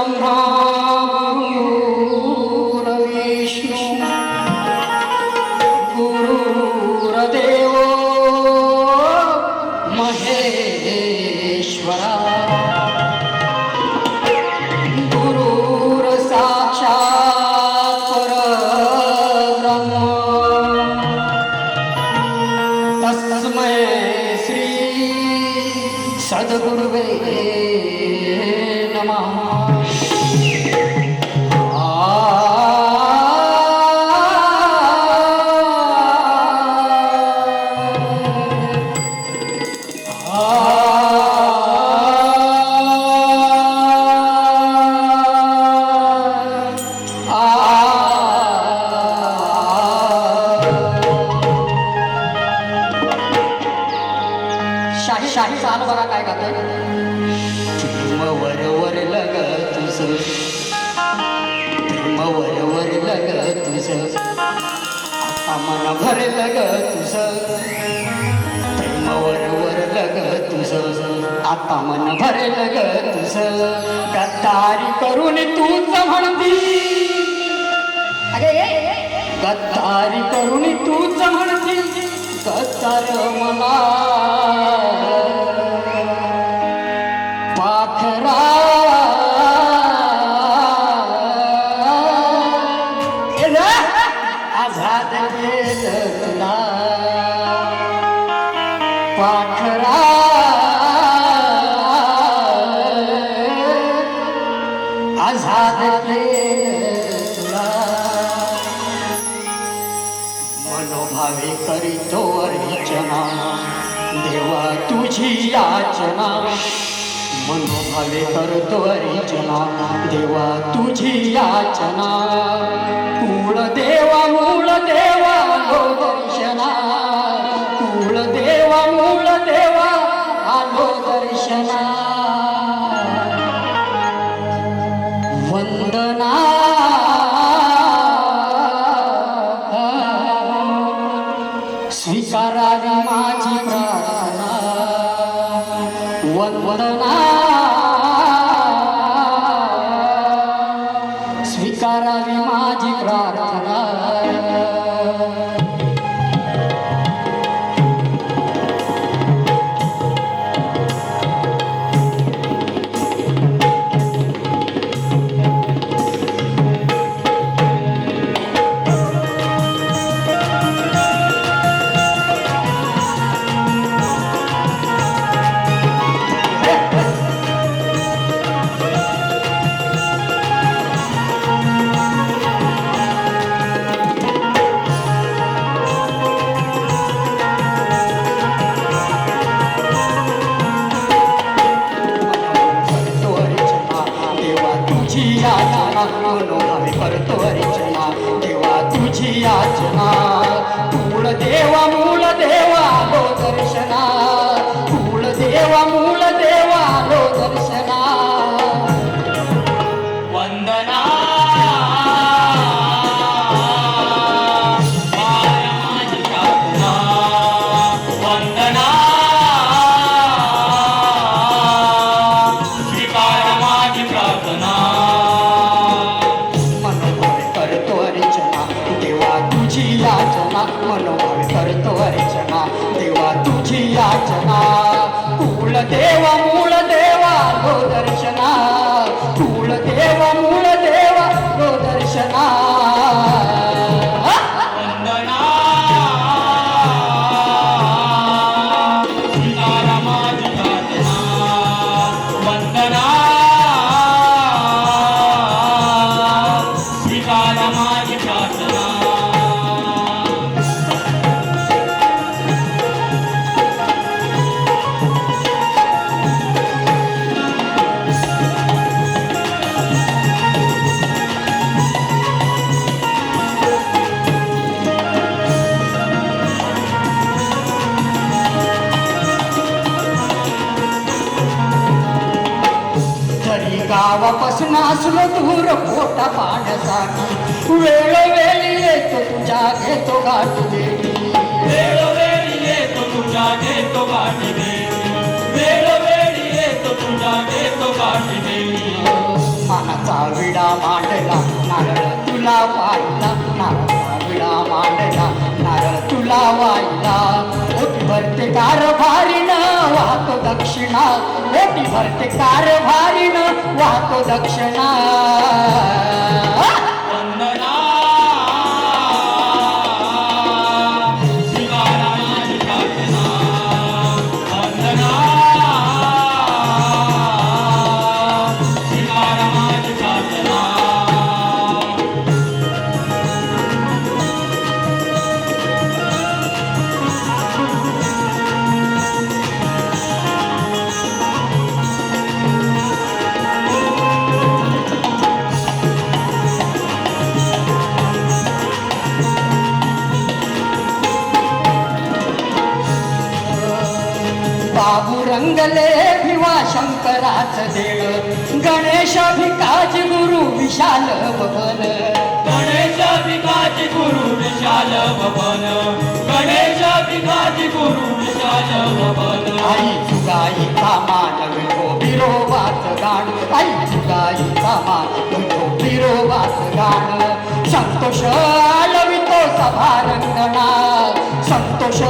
Allah. आता मन भर लग तुझ. वर वर लग तुझ. आता मन भर लग तुझ. गद्दारी करून तूच म्हणती गद्दारी करून तूच म्हणती गद्दार मला करीतो अर्चना. देवा तुझी याचना. मनोभावे करतो अर्चना. देवा तुझी याचना. वंदना स्वीकारावी माझी प्रार्थना. याचना. मूळ देवा याचना मनोभावे करतो अर्चना देवा तुझी याचना. कुळ देवा गावापासून असलो दूर मोठा पाण्यासाठी. वेळोवेळी येतो तुझ्या घेतो गाठी दे येतो तुझ्या घेतो गाठी मनाचा विडा मांडला नारळ तुला वाईला नारळा विडा मांडला नारळ तुला वाईला भरते कारभारी दक्षिणा मोठी भरते कारभारीनं वाहतो दक्षिणा. बाबू रंगले भिवा शंकराच देळ गणेश भिकाज गुरु विशाल भवन. गणेश भिकाजी गुरु विशाल भवन. गणेश भिकाजी गुरु विशाल भवन. आई चुगाईचा मान विठो बिरोबाच गाण. आई चुगाईचा मान विठो बिरोबाच गाण. संतोष आळवितो सभा रंगणा संतोष